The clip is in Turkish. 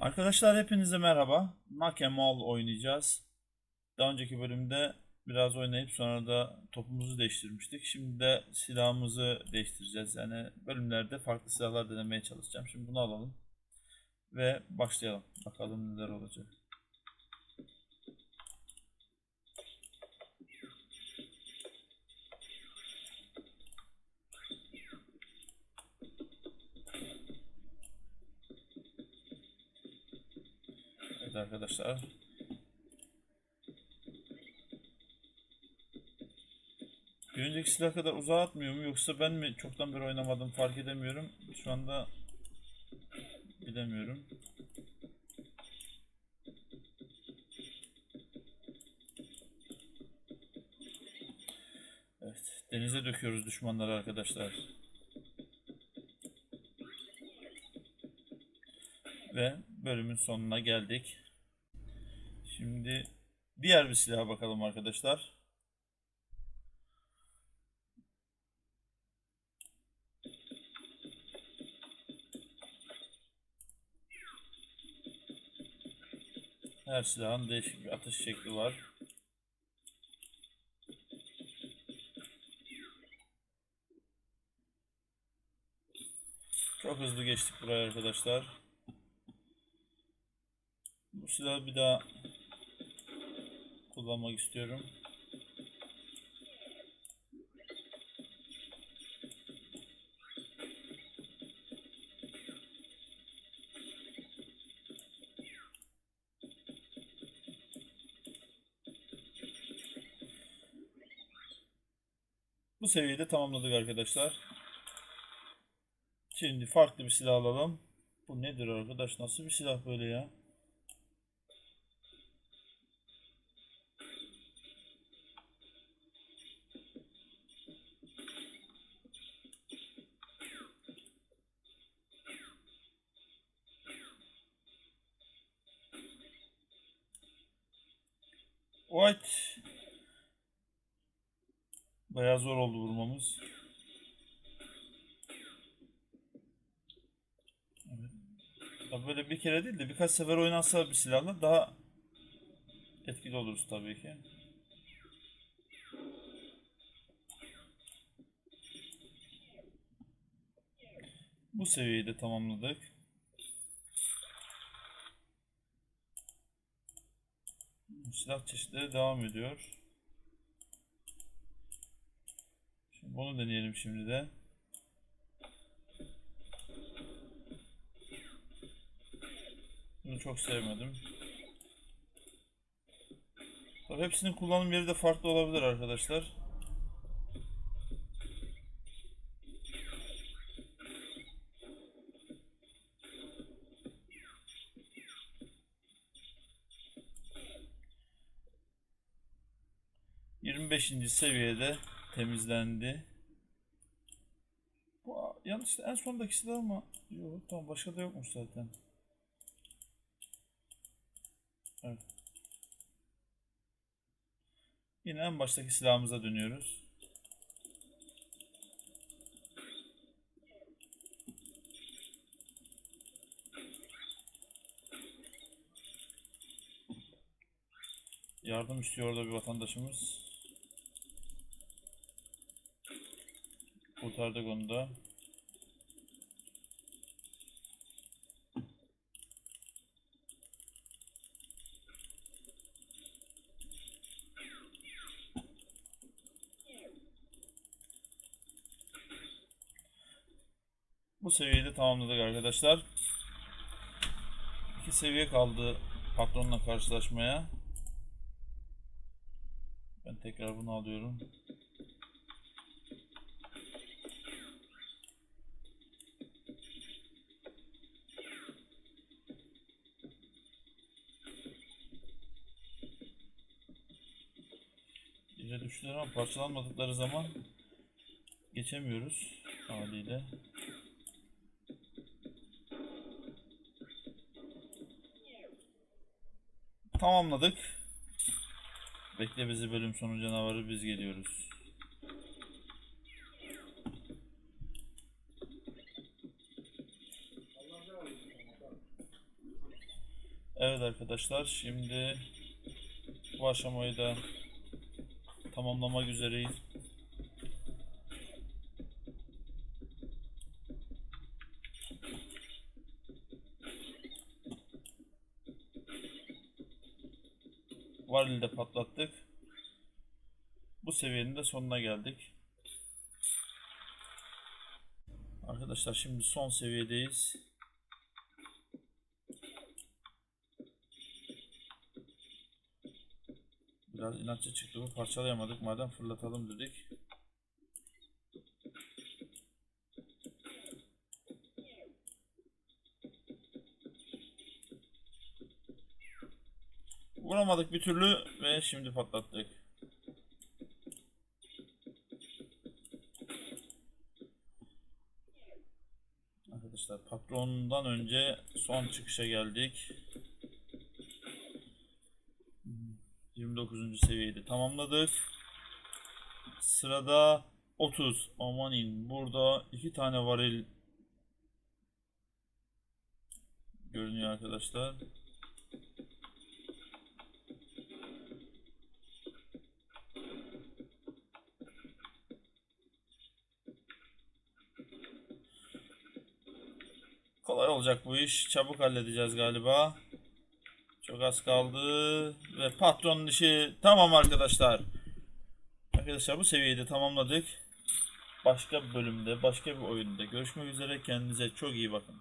Arkadaşlar hepinize merhaba. Nakemol oynayacağız. Daha önceki bölümde biraz oynayıp sonra da topumuzu değiştirmiştik. Şimdi de silahımızı değiştireceğiz. Yani bölümlerde farklı silahlar denemeye çalışacağım. Şimdi bunu alalım. Ve başlayalım. Bakalım neler olacak. Evet arkadaşlar. Bir önceki silah kadar uzağa atmıyor mu yoksa ben mi çoktan beri oynamadım fark edemiyorum. Şu anda bilemiyorum. Evet, denize döküyoruz düşmanları arkadaşlar. Ve bölümün sonuna geldik. Şimdi diğer bir silaha bakalım arkadaşlar. Her silahın değişik bir atış şekli var. Çok hızlı geçtik buraya arkadaşlar. Bu silahı bir daha kullanmak istiyorum. Bu seviyede tamamladık arkadaşlar. Şimdi farklı bir silah alalım. Bu nedir arkadaş? Nasıl bir silah böyle ya? White. Bayağı zor oldu vurmamız. Evet. Böyle bir kere değil de birkaç sefer oynansa bir silahla daha etkili oluruz tabii ki. Bu seviyeyi de tamamladık. Silah çeşitleri devam ediyor. Şimdi bunu deneyelim şimdi de. Bunu çok sevmedim. Tabii hepsinin kullanım yeri de farklı olabilir arkadaşlar. Yirmi beşinci seviyede temizlendi. Bu yanlış en sondaki silah ama yok tamam başka da yokmuş zaten. Evet. Yine en baştaki silahımıza dönüyoruz. Yardım istiyor orada bir vatandaşımız. Kurtardık onu da. Bu seviyeyi de tamamladık arkadaşlar. İki seviye kaldı patronla karşılaşmaya. Ben tekrar bunu alıyorum. Düştüler ama parçalanmadıkları zaman geçemiyoruz haliyle. Tamamladık. Bekle bizi bölüm sonu canavarı biz geliyoruz. Evet arkadaşlar şimdi bu aşamayı da tamamlamak üzereyiz. Varili de patlattık. Bu seviyenin de sonuna geldik. Arkadaşlar şimdi son seviyedeyiz. Biraz inatçı çıktı bu parçalayamadık madem fırlatalım dedik. Vuramadık bir türlü ve şimdi patlattık. Arkadaşlar patronundan önce son çıkışa geldik. 29. seviyeyi de tamamladık. Sırada 30. Amanin burada iki tane varil görünüyor arkadaşlar. Kolay olacak bu iş. Çabuk halledeceğiz galiba. Çok az kaldı. Ve patronun işi tamam arkadaşlar. Arkadaşlar bu seviyeyi de tamamladık. Başka bir bölümde, başka bir oyunda görüşmek üzere. Kendinize çok iyi bakın.